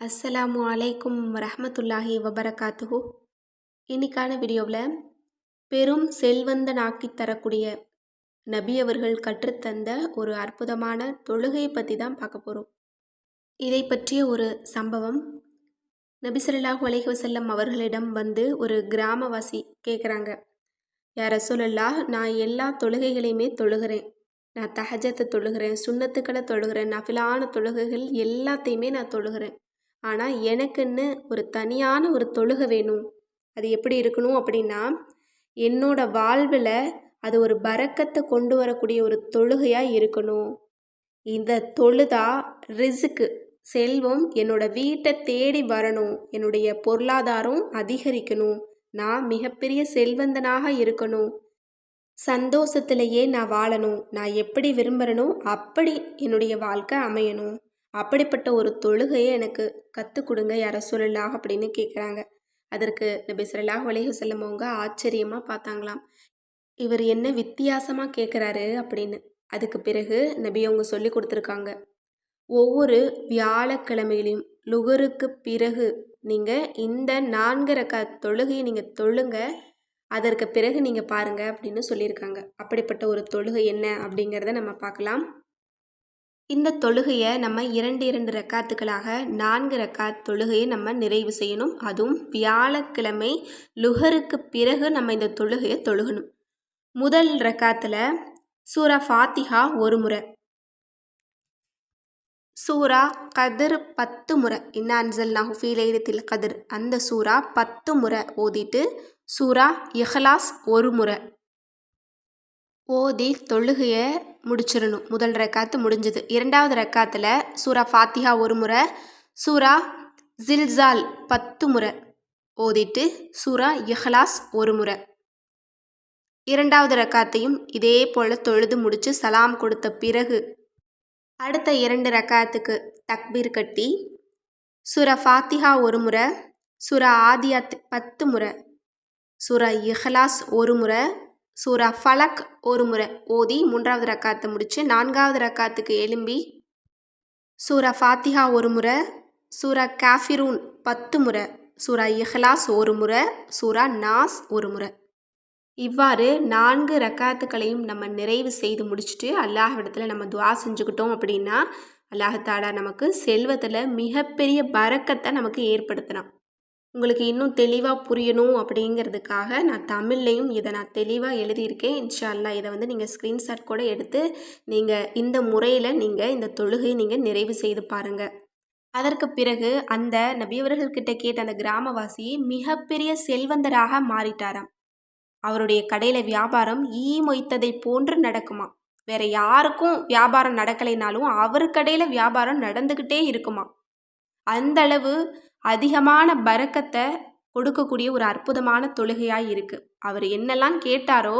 அஸ்ஸலாமு அலைக்கும் ரஹமத்துல்லாஹி வபரகாத்துஹு. இன்னைக்கான வீடியோவில் பெரும் செல்வந்தனாக்கி தரக்கூடிய நபி அவர்கள் கற்றுத்தந்த ஒரு அற்புதமான தொழுகையை பற்றி தான் பார்க்க போகிறோம் இதை பற்றிய ஒரு சம்பவம். நபி ஸல்லல்லாஹு அலைஹி அவர்களிடம் வந்து ஒரு கிராமவாசி கேட்குறாங்க யார் ரசூலல்லா நான் எல்லா தொழுகைகளையுமே தொழுகிறேன். நான் தஹஜத்தை தொழுகிறேன் சுண்ணத்துக்களை தொழுகிறேன் நஃபிலான தொழுகைகள் எல்லாத்தையுமே நான் தொழுகிறேன். ஆனால் எனக்குன்னு ஒரு தனியான ஒரு தொழுகை வேணும். அது எப்படி இருக்கணும் அப்படின்னா என்னோட வாழ்வில் அது ஒரு பறக்கத்தை கொண்டு வரக்கூடிய ஒரு தொழுகையாக இருக்கணும். இந்த தொழுதா ரிசுக்கு செல்வம் என்னோட வீட்டை தேடி வரணும். என்னுடைய பொருளாதாரம் அதிகரிக்கணும். நான் மிகப்பெரிய செல்வந்தனாக இருக்கணும். சந்தோஷத்திலேயே நான் வாழணும். நான் எப்படி விரும்புகிறனோ அப்படி என்னுடைய வாழ்க்கை அமையணும். அப்படிப்பட்ட ஒரு தொழுகையை எனக்கு கற்றுக் கொடுங்க யார சொல்லலாம் அப்படின்னு கேட்குறாங்க அதற்கு நபி சொல்லாஹ் அலைஹி வஸல்லம் அவங்க ஆச்சரியமாக பார்த்தாங்களாம். இவர் என்ன வித்தியாசமாக கேட்குறாரு அப்படின்னு. அதுக்கு பிறகு நபி அவங்க சொல்லி கொடுத்துருக்காங்க. ஒவ்வொரு வியாழக்கிழமையிலையும் லுகருக்கு பிறகு நீங்கள் இந்த நான்கு ரக்க தொழுகையை நீங்கள் தொழுங்க அதற்கு பிறகு நீங்கள் பாருங்கள் அப்படின்னு சொல்லியிருக்காங்க. அப்படிப்பட்ட ஒரு தொழுகை என்ன அப்படிங்கிறத நம்ம பார்க்கலாம். இந்த தொழுகையை நம்ம இரண்டு இரண்டு ரக்காத்துக்களாக நான்கு ரக்காத் தொழுகையை நம்ம நிறைவு செய்யணும். அதுவும் வியாழக்கிழமை லுகருக்கு பிறகு நம்ம இந்த தொழுகையை தொழுகணும். முதல் ரக்காத்தில் சூரா ஃபாத்திஹா ஒரு முறை. சூரா கதிர் பத்து முறை. இன்னான்சல் நஹுஃபி லைலத்தில் கதிர். அந்த சூரா பத்து முறை ஓதிட்டு சூரா இஹ்லாஸ் ஒரு முறை. ஓதி தொழுகையை முடிச்சிடணும் முதல் ரக்காத்து முடிஞ்சது. இரண்டாவது ரக்காத்தில் சூரா ஃபாத்திஹா ஒரு முறை சூரா ஜில்சால் பத்து முறை ஓதிட்டு சூரா இஹ்லாஸ் ஒரு முறை. இரண்டாவது ரக்காத்தையும் இதே போல் தொழுது முடித்து சலாம் கொடுத்த பிறகு அடுத்த இரண்டு ரக்காத்துக்கு தக்பீர் கட்டி சூரா ஃபாத்திஹா ஒரு முறை சூரா ஆதியாத் பத்து முறை சூரா இஹ்லாஸ் ஒரு முறை சூரா ஃபலக் ஒரு முறை ஓதி மூன்றாவது ரக்காத்தை முடித்து நான்காவது ரக்காத்துக்கு எலும்பி சூரா ஃபாத்திஹா ஒரு முறை சூரா காஃபிரூன் பத்து முறை சூரா இஹ்லாஸ் ஒரு முறை சூரா நாஸ் ஒரு முறை. இவ்வாறு நான்கு ரக்காத்துக்களையும் நம்ம நிறைவு செய்து முடிச்சுட்டு அல்லாஹ்விடத்தில் நம்ம துவா செஞ்சுக்கிட்டோம் அப்படின்னா அல்லாஹாலா நமக்கு செல்வத்தில் மிகப்பெரிய பறக்கத்தை நமக்கு ஏற்படுத்தினான். உங்களுக்கு இன்னும் தெளிவாக புரியணும் அப்படிங்கிறதுக்காக நான் தமிழ்லையும் இதை நான் தெளிவாக எழுதியிருக்கேன். இன்ஷால்லா இதை வந்து நீங்கள் ஸ்க்ரீன்ஷாட் கூட எடுத்து நீங்கள் இந்த முறையில் நீங்கள் இந்த தொழுகையை நீங்கள் நிறைவு செய்து பாருங்கள் அதற்கு பிறகு அந்த நபியவர்கள்கிட்ட கேட்ட அந்த கிராமவாசி மிகப்பெரிய செல்வந்தராக மாறிட்டாராம். அவருடைய கடையில் வியாபாரம் ஈ மொய்த்ததை போன்று நடக்குமா? வேற யாருக்கும் வியாபாரம் நடக்கலைனாலும் அவர் கடையில் வியாபாரம் நடந்துக்கிட்டே இருக்குமா? அந்த அளவு அதிகமான பறக்கத்தை கொடுக்கக்கூடிய ஒரு அற்புதமான தொழுகையாக இருக்குது அவர் என்னெல்லாம் கேட்டாரோ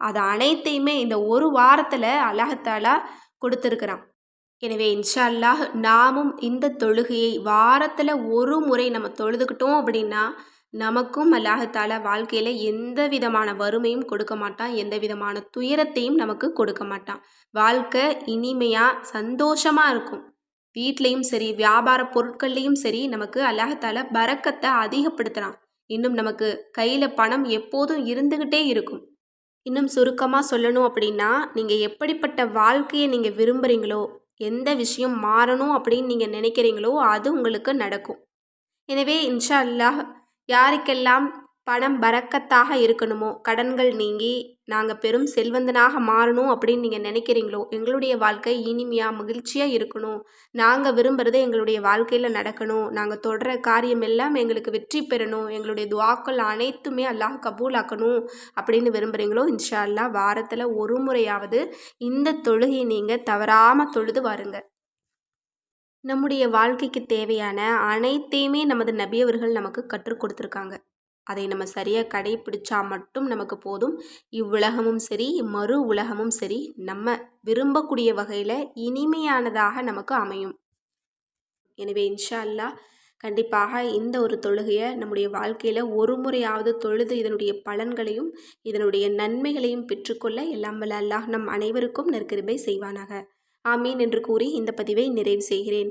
அது அனைத்தையுமே இந்த ஒரு வாரத்தில் அல்லாஹாலா கொடுத்துருக்குறான். எனவே இன்ஷா அல்லாஹ் நாமும் இந்த தொழுகையை வாரத்தில் ஒரு முறை நம்ம தொழுதுக்கிட்டோம் அப்படின்னா நமக்கும் அல்லாஹால வாழ்க்கையில் எந்த விதமான வறுமையும் கொடுக்க மாட்டான் எந்த விதமான துயரத்தையும் நமக்கு கொடுக்க மாட்டான். வாழ்க்கை இனிமையாக சந்தோஷமாக இருக்கும். வீட்லேயும் சரி வியாபார பொருட்கள்லேயும் சரி நமக்கு அல்லாஹால பறக்கத்தை அதிகப்படுத்துகிறான் இன்னும் நமக்கு கையில் பணம் எப்போதும் இருந்துக்கிட்டே இருக்கும். இன்னும் சுருக்கமாக சொல்லணும் அப்படின்னா நீங்கள் எப்படிப்பட்ட வாழ்க்கையை நீங்கள் விரும்புகிறீங்களோ எந்த விஷயம் மாறணும் அப்படின்னு நீங்கள் நினைக்கிறீங்களோ அது உங்களுக்கு நடக்கும். எனவே இன்ஷா அல்லாஹ் யாருக்கெல்லாம் பணம் பறக்கத்தாக இருக்கணுமோ? கடன்கள் நீங்கி நாங்கள் பெரும் செல்வந்தனாக மாறணும் அப்படின்னு நீங்கள் நினைக்கிறீங்களோ? எங்களுடைய வாழ்க்கை இனிமையாக மகிழ்ச்சியாக இருக்கணும். நாங்கள் விரும்புகிறது எங்களுடைய வாழ்க்கையில் நடக்கணும். நாங்கள் தொடர காரியம் எல்லாம் எங்களுக்கு வெற்றி பெறணும். எங்களுடைய துவாக்கள் அனைத்துமே அல்லாஹ் கபூலாக்கணும் அப்படின்னு விரும்புகிறீங்களோ இன்ஷா அல்லா வாரத்தில் ஒரு முறையாவது இந்த தொழுகையை நீங்கள் தவறாமல் தொழுது வாருங்க. நம்முடைய வாழ்க்கைக்கு தேவையான அனைத்தையுமே நமது நபியவர்கள் நமக்கு கற்றுக் கொடுத்துருக்காங்க. அதை நம்ம சரியாக கடைபிடிச்சா மட்டும் நமக்கு போதும். இவ்வுலகமும் சரி மறு உலகமும் சரி நம்ம விரும்பக்கூடிய வகையில் இனிமையானதாக நமக்கு அமையும். எனவே இன்ஷா அல்லா கண்டிப்பாக இந்த ஒரு தொழுகையை நம்முடைய வாழ்க்கையில் ஒரு முறையாவது தொழுது இதனுடைய பலன்களையும் இதனுடைய நன்மைகளையும் பெற்றுக்கொள்ள எல்லாம் வல்ல அல்லாஹ் நம் அனைவருக்கும் நற்கிருபை செய்வானாக. ஆமீன் என்று கூறி இந்த பதிவை நிறைவு செய்கிறேன்.